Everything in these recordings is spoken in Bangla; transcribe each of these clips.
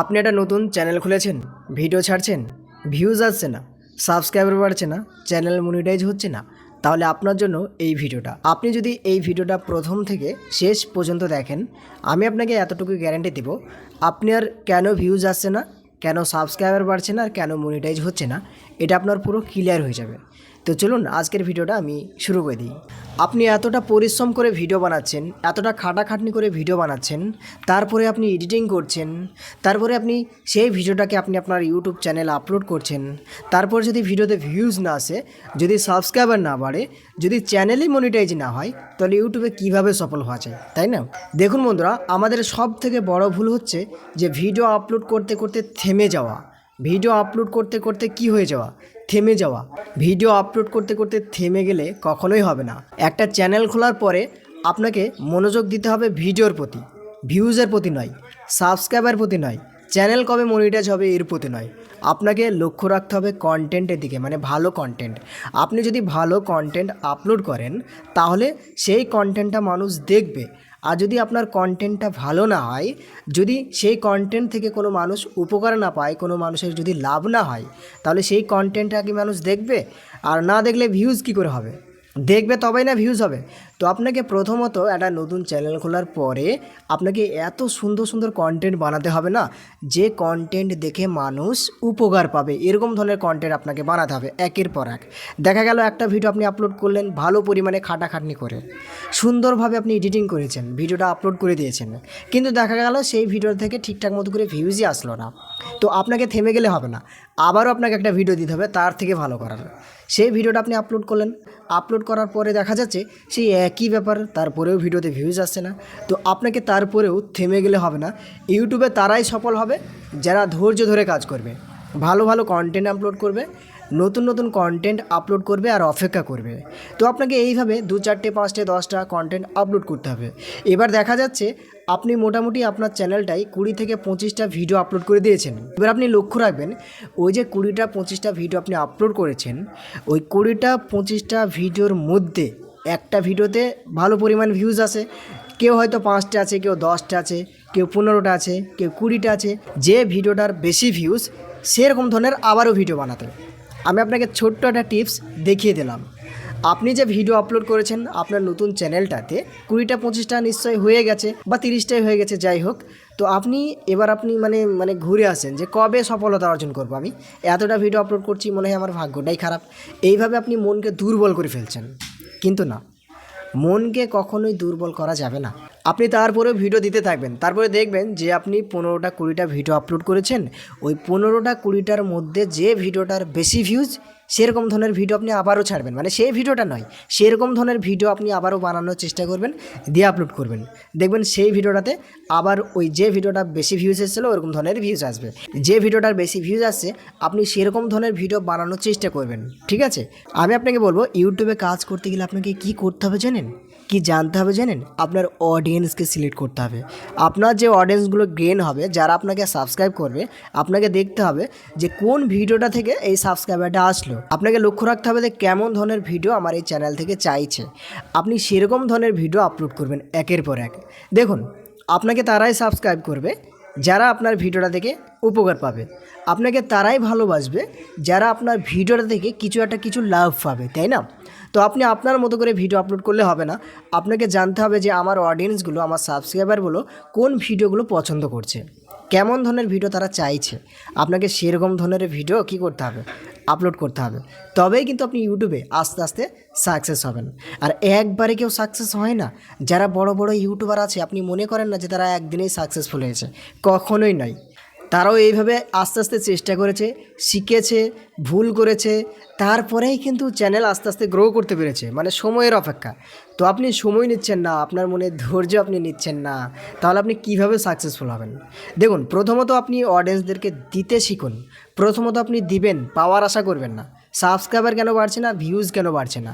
আপনি একটা নতুন চ্যানেল খুলেছেন, ভিডিও ছাড়ছেন ভিউজ আসছে না সাবস্ক্রাইবার বাড়ছে না চ্যানেল মনিটাইজ হচ্ছে না, তাহলে আপনার জন্য এই ভিডিওটা। আপনি যদি এই ভিডিওটা প্রথম থেকে শেষ পর্যন্ত দেখেন, আমি আপনাকে এতটুকু গ্যারান্টি দেব আর কেন ভিউজ আসছে না, কেন সাবস্ক্রাইবার বাড়ছে না, আর কেন মনিটাইজ হচ্ছে না, এটা আপনার পুরো ক্লিয়ার হয়ে যাবে। তো চলুন আজকের ভিডিওটা আমি শুরু করে দিই। আপনি এতটা পরিশ্রম করে ভিডিও বানাচ্ছেন, এতটা খাটাখাটনি করে ভিডিও বানাচ্ছেন, তারপরে আপনি এডিটিং করছেন, তারপরে আপনি সেই ভিডিওটাকে আপনি আপনার ইউটিউব চ্যানেলে আপলোড করছেন, তারপর যদি ভিডিওতে ভিউজ না আসে, যদি সাবস্ক্রাইবার না বাড়ে, যদি চ্যানেলই মনিটাইজ না হয়, তাহলে ইউটিউবে কীভাবে সফল হওয়া যায়, তাই না? দেখুন বন্ধুরা, আমাদের সব থেকে বড় ভুল হচ্ছে যে ভিডিও আপলোড করতে করতে থেমে যাওয়া। ভিডিও আপলোড করতে করতে কি হয়ে যাওয়া? থেমে যাওয়া। ভিডিও আপলোড করতে করতে থেমে গেলে কখনোই হবে না। একটা চ্যানেল খোলার পরে আপনাকে মনোযোগ দিতে হবে ভিডিওর প্রতি। ভিউজের প্রতি নয় সাবস্ক্রাইবার প্রতি নয় চ্যানেল কবে মনিটাইজ হবে এর প্রতি নয়। আপনাকে লক্ষ্য রাখতে হবে কন্টেন্টের দিকে মানে ভালো কন্টেন্ট আপনি যদি ভালো কন্টেন্ট আপলোড করেন, তাহলে সেই কন্টেন্টটা মানুষ দেখবে। আর যদি আপনার কন্টেন্টটা ভালো না হয়, যদি সেই কন্টেন্ট থেকে কোনো মানুষ উপকার না পায়, কোনো মানুষের যদি লাভ না হয়, তাহলে সেই কন্টেন্টটা কি মানুষ দেখবে? আর না দেখলে ভিউজ কী করে হবে? দেখবে তবেই না ভিউজ হবে। তো আপনাকে প্রথমত একটা নতুন চ্যানেল খোলার পরে আপনাকে এত সুন্দর সুন্দর কন্টেন্ট বানাতে হবে না? যে কন্টেন্ট দেখে মানুষ উপকার পাবে, এরকম ধরনের কন্টেন্ট আপনাকে বানাতে হবে একের পর এক। দেখা গেল একটা ভিডিও আপনি আপলোড করলেন ভালো পরিমাণে খাটাখাটনি করে। সুন্দরভাবে আপনি এডিটিং করেছেন ভিডিওটা আপলোড করে দিয়েছেন। কিন্তু দেখা গেল সেই ভিডিও থেকে ঠিকঠাক মতো করে ভিউজই আসলো না। তো আপনাকে থেমে গেলে হবে না। আবারও আপনাকে একটা ভিডিও দিতে হবে তার থেকে ভালো করার। সেই ভিডিওটা আপনি আপলোড করলেন। আপলোড করার পরে দেখা যাচ্ছে সেই একই ব্যাপার, তারপরেও ভিডিওতে ভিউজ আসছে না। তো আপনাকে তারপরেও থেমে গেলে হবে না। ইউটিউবে তারাই সফল হবে, যারা ধৈর্য ধরে কাজ করবে। ভালো ভালো কন্টেন্ট আপলোড করবে, নতুন নতুন কন্টেন্ট আপলোড করবে আর অপেক্ষা করবে। তো আপনাকে এইভাবে দু চারটে, পাঁচটে, দশটা কন্টেন্ট আপলোড করতে হবে। এবার দেখা যাচ্ছে, আপনি মোটামুটি আপনার চ্যানেলটাই কুড়ি থেকে পঁচিশটা ভিডিও আপলোড করে দিয়েছেন। এবার আপনি লক্ষ্য রাখবেন, ওই যে কুড়িটা, পঁচিশটা ভিডিও আপনি আপলোড করেছেন, ওই কুড়িটা, পঁচিশটা ভিডিওর মধ্যে একটা ভিডিওতে ভালো পরিমাণ ভিউজ আসে। কেউ হয়তো পাঁচটা আছে, কেউ দশটা আছে, কেউ পনেরোটা আছে, কেউ কুড়িটা আছে। যে ভিডিওটার বেশি ভিউজ সেরকম ধরনের আবারও ভিডিও বানাতে আমি আপনাকে ছোট্ট একটা টিপস দেখিয়ে দিলাম। আপনি যে ভিডিও আপলোড করেছেন আপনার নতুন চ্যানেলটাতে কুড়িটা, পঁচিশটা নিশ্চয়ই হয়ে গেছে বা তিরিশটাই হয়ে গেছে, যাই হোক। তো আপনি, এবার আপনি মানে মানে ঘুরে আসেন যে কবে সফলতা অর্জন করব আমি। এতটা ভিডিও আপলোড করছি, মনে হয় আমার ভাগ্যটাই খারাপ। এইভাবে আপনি মনকে দুর্বল করে ফেলছেন। কিন্তু না। মনকে কখনোই দুর্বল করা যাবে না। আপনি তারপরেও ভিডিও দিতে থাকবেন। তারপরে দেখবেন যে আপনি পনেরোটা, কুড়িটা ভিডিও আপলোড করেছেন। ওই পনেরোটা, কুড়িটার মধ্যে যে ভিডিওটার বেশি ভিউজ সেরকম ধরনের ভিডিও আপনি আবারও ছাড়বেন। মানে সেই ভিডিওটা নয়, সেরকম ধরনের ভিডিও আপনি আবারও বানানোর চেষ্টা করবেন, দিয়ে আপলোড করবেন। দেখবেন সেই ভিডিওটাতে আবার ওই যে ভিডিওটা বেশি ভিউজ এসেছিল, ওরকম ধরনের ভিউজ আসবে। যে ভিডিওটার বেশি ভিউজ আসছে, আপনি সেরকম ধরনের ভিডিও বানানোর চেষ্টা করবেন। ঠিক আছে? আমি আপনাকে বলব ইউটিউবে কাজ করতে গেলে আপনাকে কি করতে হবে জানেন? কি জানতে হবে জানেন? আপনার অডিয়েন্সকে সিলেক্ট করতে হবে। আপনার যে অডিয়েন্সগুলো গেন হবে, যারা আপনাকে সাবস্ক্রাইব করবে, আপনাকে দেখতে হবে যে কোন ভিডিওটা থেকে এই সাবস্ক্রাইবারটা আসলো। আপনাকে লক্ষ্য রাখতে হবে যে কেমন ধরনের ভিডিও আমার এই চ্যানেল থেকে চাইছে। আপনি সেরকম ধরনের ভিডিও আপলোড করবেন একের পর এক। দেখুন, আপনাকে তারাই সাবস্ক্রাইব করবে, যারা আপনার ভিডিওটা থেকে উপকার পাবে। আপনাকে তারাই ভালোবাসবে, যারা আপনার ভিডিওটা থেকে কিছু একটা কিছু লাভ পাবে, তাই না? তো আপনি আপনার মতো করে ভিডিও আপলোড করলে হবে না। আপনাকে জানতে হবে যে আমার অডিয়েন্সগুলো আমার সাবস্ক্রাইবারগুলো কোন ভিডিওগুলো পছন্দ করছে। কেমন ধরনের ভিডিও তারা চাইছে। আপনাকে সেরকম ধরনের ভিডিও কি করতে হবে? আপলোড করতে হবে। তবেই কিন্তু আপনি ইউটিউবে আস্তে আস্তে সাকসেস হবেন। আর একবারে কেউ সাকসেস হয় না। যারা বড় বড় ইউটিউবার আছে, আপনি মনে করেন না যে তারা একদিনেই সাকসেসফুল হয়েছে। কখনোই নয়। তারাও এইভাবে আস্তে আস্তে চেষ্টা করেছে, শিখেছে, ভুল করেছে, তারপরেই কিন্তু চ্যানেল আস্তে আস্তে গ্রো করতে পেরেছে মানে সময়ের অপেক্ষা। তো আপনি সময় নিচ্ছেন না, আপনার মনে ধৈর্য আপনি নিচ্ছেন না, তাহলে আপনি কীভাবে সাকসেসফুল হবেন? দেখুন, প্রথমত আপনি অডিয়েন্সদেরকে দিতে শিখুন। প্রথমত আপনি দিবেন, পাওয়ার আশা করবেন না। সাবস্ক্রাইবার কেন বাড়ছে না ভিউজ কেন বাড়ছে না?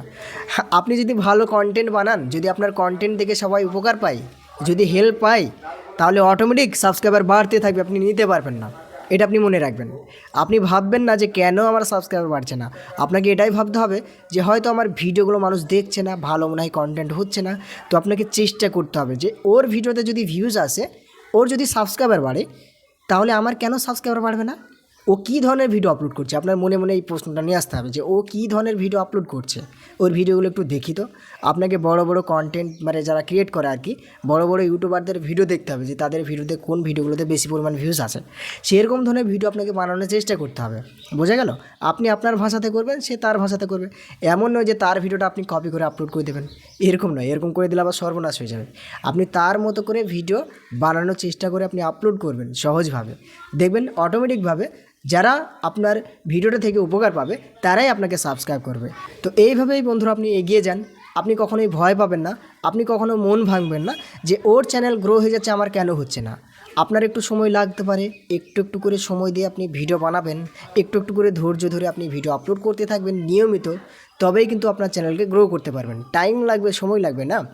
আপনি যদি ভালো কন্টেন্ট বানান, যদি আপনার কন্টেন্ট দেখে সবাই উপকার পায়, যদি হেল্প পায় তাহলে অটোমেটিক সাবস্ক্রাইবার বাড়তে থাকবে, আপনি নিতে পারবেন না। এটা আপনি মনে রাখবেন। আপনি ভাববেন না যে কেন আমার সাবস্ক্রাইবার বাড়ছে না। আপনাকে এটাই ভাবতে হবে যে হয়তো আমার ভিডিওগুলো মানুষ দেখছে না, ভালো মনে হয় কন্টেন্ট হচ্ছে না। তো আপনাকে চেষ্টা করতে হবে যে ওর ভিডিওতে যদি ভিউজ আসে, ওর যদি সাবস্ক্রাইবার বাড়ে, তাহলে আমার কেন সাবস্ক্রাইবার বাড়বে না? ও কী ধরনের ভিডিও আপলোড করছে? আপনার মনে মনে এই প্রশ্নটা নিয়ে আসতে হবে যে, ও কী ধরনের ভিডিও আপলোড করছে? ওর ভিডিওগুলো একটু দেখি তো। আপনাকে বড় বড় কন্টেন্ট মানে যারা ক্রিয়েট করে আর কি, বড় বড় ইউটিউবারদের ভিডিও দেখতে হবে যে, তাদের ভিডিওতে কোন ভিডিওগুলোতে বেশি পরিমাণ ভিউজ আছে। সেরকম ধরনের ভিডিও আপনাকে বানানোর চেষ্টা করতে হবে। বোঝা গেল? আপনি আপনার ভাষাতে করবেন, সে তার ভাষাতে করবে। এমন নয় যে তার ভিডিওটা আপনি কপি করে আপলোড করে দেবেন। এরকম নয়। এরকম করে দিলে আবার সর্বনাশ হয়ে যাবে। আপনি তার মতো করে ভিডিও বানানোর চেষ্টা করে আপনি আপলোড করবেন সহজভাবে। দেখবেন অটোমেটিকভাবে যারা আপনার ভিডিওটা থেকে উপকার পাবে, তারাই আপনাকে সাবস্ক্রাইব করবে। তো এইভাবেই বন্ধুরা আপনি এগিয়ে যান। আপনি কখনোই ভয় পাবেন না। আপনি কখনো মন ভাঙবেন না যে ওর চ্যানেল গ্রো হয়ে যাচ্ছে, আমার কেন হচ্ছে না? আপনার একটু সময় লাগতে পারে। একটু একটু করে সময় দিয়ে আপনি ভিডিও বানাবেন। একটু একটু করে ধৈর্য ধরে আপনি ভিডিও আপলোড করতে থাকবেন নিয়মিত। তবেই কিন্তু আপনার চ্যানেলকে গ্রো করতে পারবেন। টাইম লাগবে, সময় লাগবে না।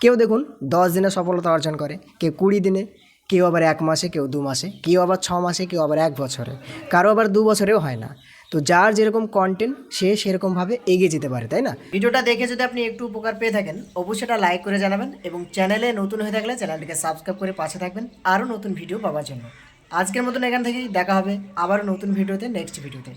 কেউ দেখুন, দশ দিনে সফলতা অর্জন করে। কেউ কুড়ি দিনে কেউ আবার এক মাসে, কেউ দু মাসে, কেউ আবার ছ মাসে, কেউ আবার এক বছরে, কারও আবার দু বছরেও হয় না। তো যার যেরকম কন্টেন্ট সে সেরকমভাবে এগিয়ে যেতে পারে, তাই না? ভিডিওটা দেখে যদি আপনি একটু উপকার পেয়ে থাকেন, অবশ্যই এটা লাইক করে জানাবেন এবং চ্যানেলে নতুন হয়ে থাকলে চ্যানেলটিকে সাবস্ক্রাইব করে পাশে থাকবেন আরও নতুন ভিডিও পাওয়ার জন্য। আজকের মতন এখান থেকেই দেখা হবে আবারও নতুন ভিডিওতে নেক্সট ভিডিওতে